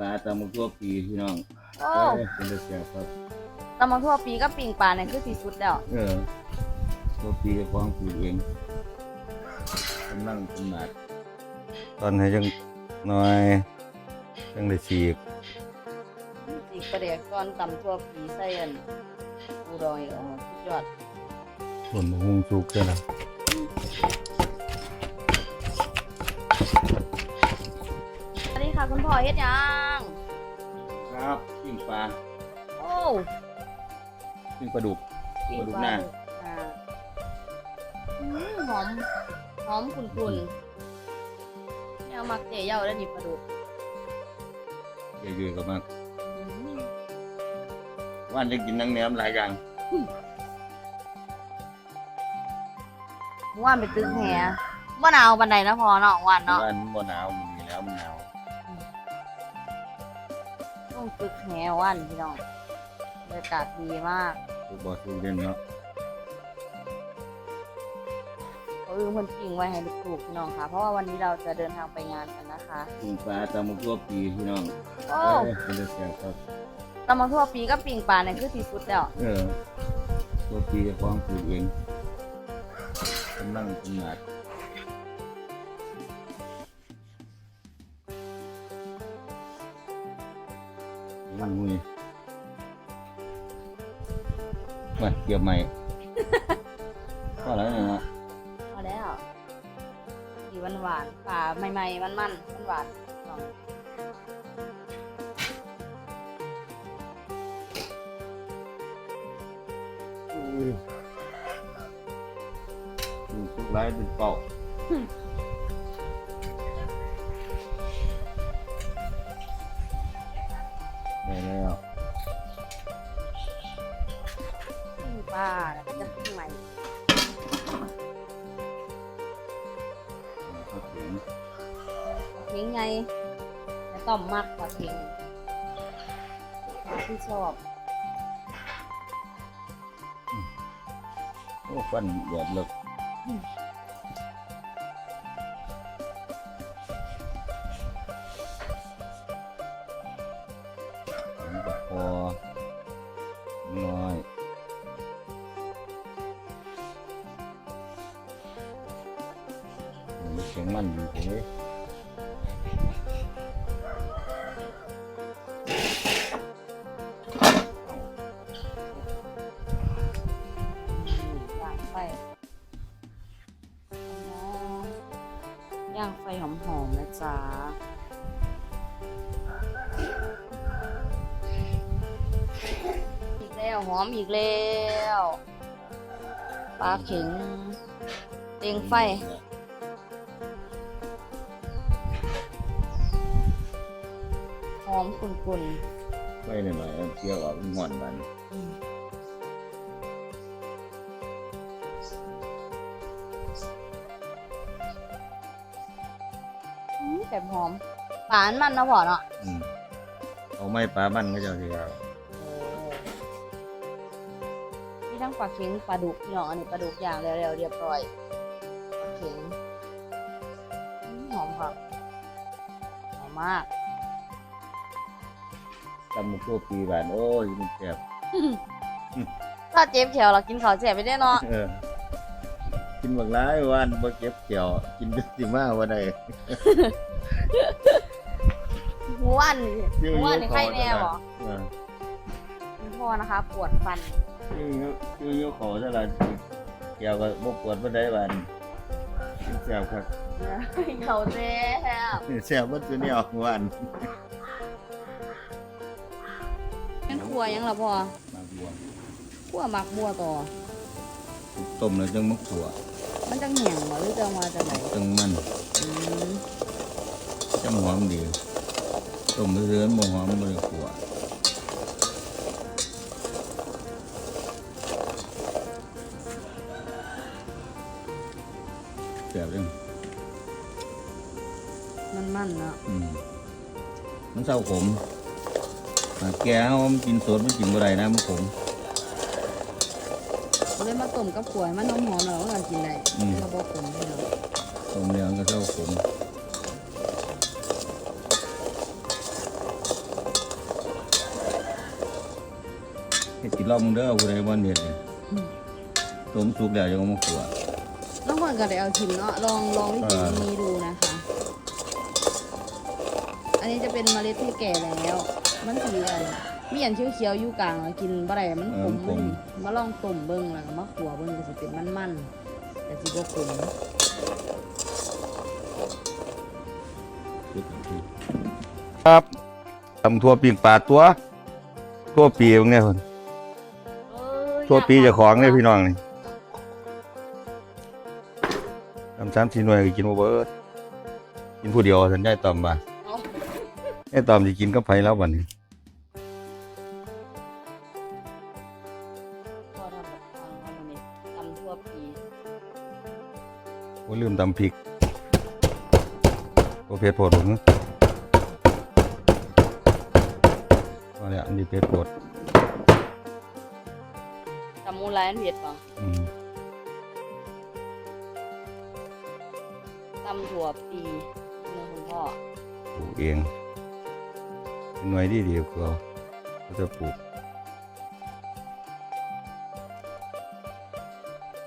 ปลาตำมะกั่วปีพี่น้องโอ้เอ้ยเป็นเสียครับตำมะทั่วปีกับปิ่งปลาเนี่ยคือสีสุดแล้ว เออตัวปีกับของปีเองกำลังขนาดตอนให้จังหน่อยจังได้ฉีกสีกระเดียก้อนตำทั่วปีใส่อันอูดอยโอ้สุดยอดส่วนหุงสุกเลยนะสวัสดีค่ะคุณพ่อเฮ็ดหยัง ครับปิ้งปลาโอ้ปิ้งปลาดุกปิ่งปลาดุกปหลาน้าอ่าอืมหอม หอมขุ่นๆเนี่ยเอามักเจียวแล้วนี่ปลาดุกเยอะๆก็มากอืมว่านจะกินนังแหนมหลายอย่างว่านไปตึกแหว่าหนาวบันไดนะพอเนาะว่านเนาะ ว่านบ่หนาวมัน ต้องตึกแหว่านพี่น้องบรรยากาศดีมากตัวบ่สู้เล่นเนาะเขาลืมคนจริงไว้ให้ลูกๆพี่น้องค่ะ เพราะว่าวันนี้เราจะเดินทางไปงานกันนะคะปิ้งปลาตำมะกั่วปีพี่น้องโอ้เอ้ยเป็นเสียครับตำมะทั่วปีกับปิ่งปลาเนี่ยคือสีสุดแล้วเออตัวปีกับของปีเองกำลังขนาด มันมุยมาเกี่ยวใหม่ ก็แล้วเนี่ยนะพอแล้วสีหวานหวานๆปลาใหม่ๆมันมันมันหวานๆลองอุ้ยดูสุกไร้เป็นเป่า แต่อมมักกว่าเพิงที่ชอบโอ้ฟันแดดเลิกพอน้อยเสียงมันอยู่เฉยย่ ย่างไฟหอมๆนะจ๊ะอีกแล้วหอมอีกแล้วปลาเข็งเตียงไฟหอมกุ่นไฟหน่อยๆเกี่ยวกับหอนมัน แบบหอมปลาอันมันเนาะพ่อเนาะอืมเอาไม้ปลามันก็จะเสียมีทั้งปลาเค็งปลาดุกพี่น้องอันนี้ปลาดุกอย่างเร็วๆเรียบร้อยปลาเค็งอืมหอมครับหอมมาก ตำมุกโกปีบานโอ้ยมันแสบถ้าเจ็บแขวเรากินข้าวแจ็บไปได้เนาะ เออ กินบักร้ายวันบ่เก็บเกี่ยว กินจนสิมาว่าได้หมูอันนี่หมูอันนี่ไข้แน่บ่เออคุณพ่อนะคะ ปวดฟันยื้อยื้อยื้อขอซะละเกี่ยวกับบ่ปวดบ่ได้บานกินแสบครับเขาแจ็บแสบบ่ตัวนี้ออกวันเป็นครัวยังล่ะพ่อมาบวมครัวหมักบัวต่อต้มแล้วจังมักขัว มันจะแห้งบ่หรือจะมาจากไหนจังมันอืมจังหอมดีต้มเรื่อยๆบ่หอมบ่ได้ขัวแสบจังมันมันๆเนาะอืมมันเศร้าขมอ่าแกเอามันกินสดมันกินบ่ได้นะมันขม ได้มาต้มกับขวยมันนมหอมเราก็กินได้เราบอกขมให้เราต้มเนื้อก็เท่าผมเห็ดกินรอบมึงเด้อผู้ใดบ้านเห็ดเนี่ยต้มสุกแล้วยังมาขวดต้องคนก็ได้เอาชิมเนาะลองลองวิธีนี้ดูนะคะ อันนี้จะเป็นเมล็ดที่แก่แล้ว มันสีอะไร มีอันเขียวๆอยู่กลางอะกินบ่ได้มันขมมันมาลองต้มเบิ่งแล้วก็มาขัวเบิ่งก็สิเป็นมันๆแต่สิบ่ขมครับตำทั่วปีกปลาตัว ทั่วปีตรงเนี้ยคนทั่วปีเจ้าของเนี่ยพี่น้องนี่ทำสามสี่หน่วยก็กินบ่เบิดกินผู้เดียวสัญญาต่อมบ่าเอาไอ้ต่อมสิกินกับไผแล้วบัดนี้ อ้ลืมตำพริกโอเพชรโพดผมว่าแล้วอันนี้เพชรโพดตำมูลายอันเผ็ดป่ะอืมตำถั่วปีเนื้อคุณพ่อปลูกเองเป็นหน่วยดีดีกว่าเขาจะปลูก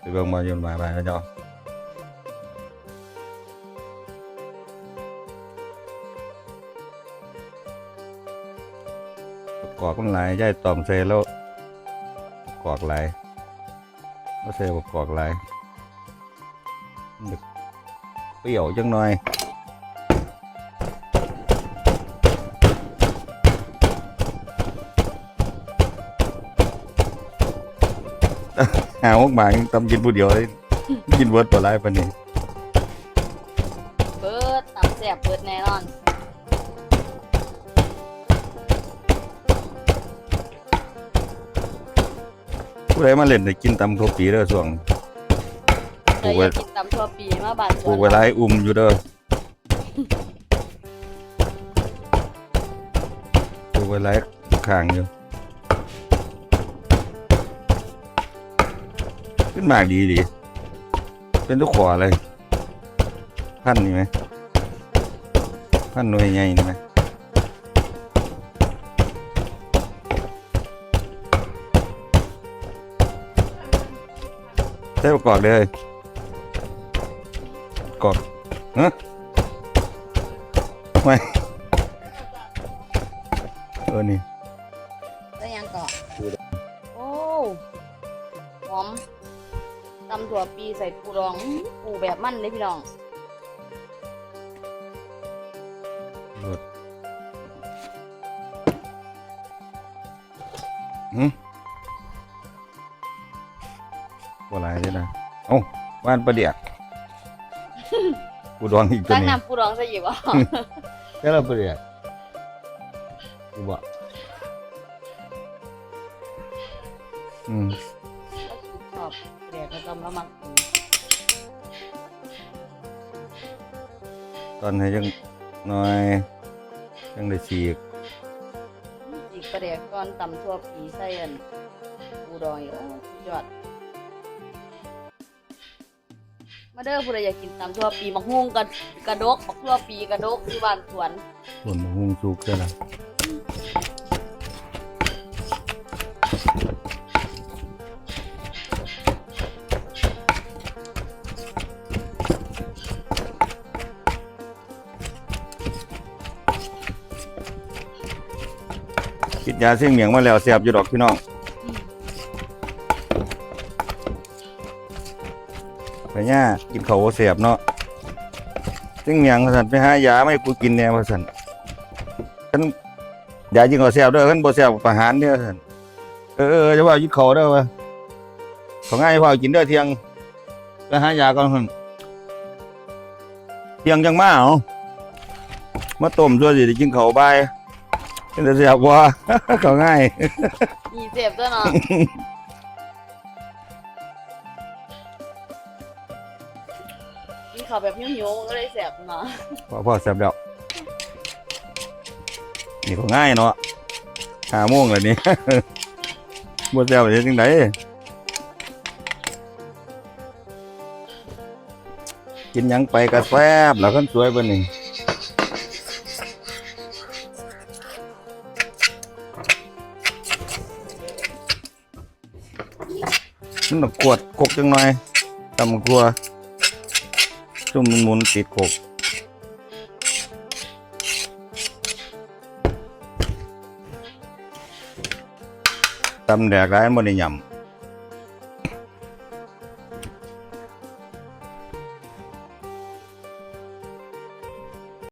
ไปเบิ่งมาโยนมาไปแล้วเจ้า กอกมันหลายย่ายตอมใส่แล้วกอกหลายไม่ใส่บอกกอกหลายเปรี้ยวจังหน่อยหาหกบาทยังตำกินผู้เดียวเลยกินเวิร์ดตัวไรปานนี้เบิร์ดตำแซ่บเบิร์ดแน่นอน ผู้ใดมาเล่นได้กินตำทั่วปีเด้อส่วงปลูแต่กไว้อยากกินตำทั่วปีมาบานสปลูวนกไว้หลายอุ้มอยู่เด้อปลูกไว้หลายข้างอยู่ขึ้นมากดีดี เป็นทุกขวเลย พันนี่ไหม พันหน่วยใหญ่นี่ไหม ใส่ประกอบเลยกอบฮะไม่เออนี่แล้วยังก่อนโอ้หอมตำถั่วปีใส่ปูรองอื้อปูแบบมันเลยพี่น้องรสหืมว่าอะไรเนี่ยนะเอ้าบ้านประเดียกกูดองอีกตัวตั้งนี้น้ำปูรองใส่หยิบอะแค่เราประเดียกกูบอกอืมชอบแดกกระตำแล้วมักกินตอนนี้ยังน้อยยังได้ฉีกอีกประเดกก่อนตำทั่วปีใส่อันปูรองอยู่โอ้สุดยอด มาเด้อผู้ใดอยากกินตำทั่วปีมะฮุ่งกระกระดกบักทั่วปีกระดกที่บ้านสวนสวนมะฮุงสุกใช่ไหมกินยาเสี่ยงเหมียงมาแล้วเสียบอยู่ดอกพี่น้อง ไปย่ากินเขาเสียบเนาะเสี่ยงเหียงว่าสันไปหายาไม่กูกินแน่ว่าสันฉันยาจิงเขาเสียบด้อขันบ่เสียบประหารเด้อสันเออเออจะว่ายิดเขาเด้อวะของง่ายพอกินเด้เที่ยงไปหายาก่อนหั่นเที่ยงจังมาเอามาต้มตัวยสิได้กินเขาวบ่ายเป็นเสียบว่าเขาง่ายมีเจ็บด้วยเนาะ กินข้าวแบบหิวๆมันก็เลยแสบเนาพอพอแซ่บแล้วนี่ก็ง่ายเนาะหาโมงแล้วนี่ บ่แซ่บเฮ็ดจังไดกินหยังไปก็แซ่บแล้วคนสวยเบิ่นนี่มันต้องกวดกกจังหน่อยตำกลัว จุ่มหมุนติดกบตำแดกร้ายบ่ได้ยำ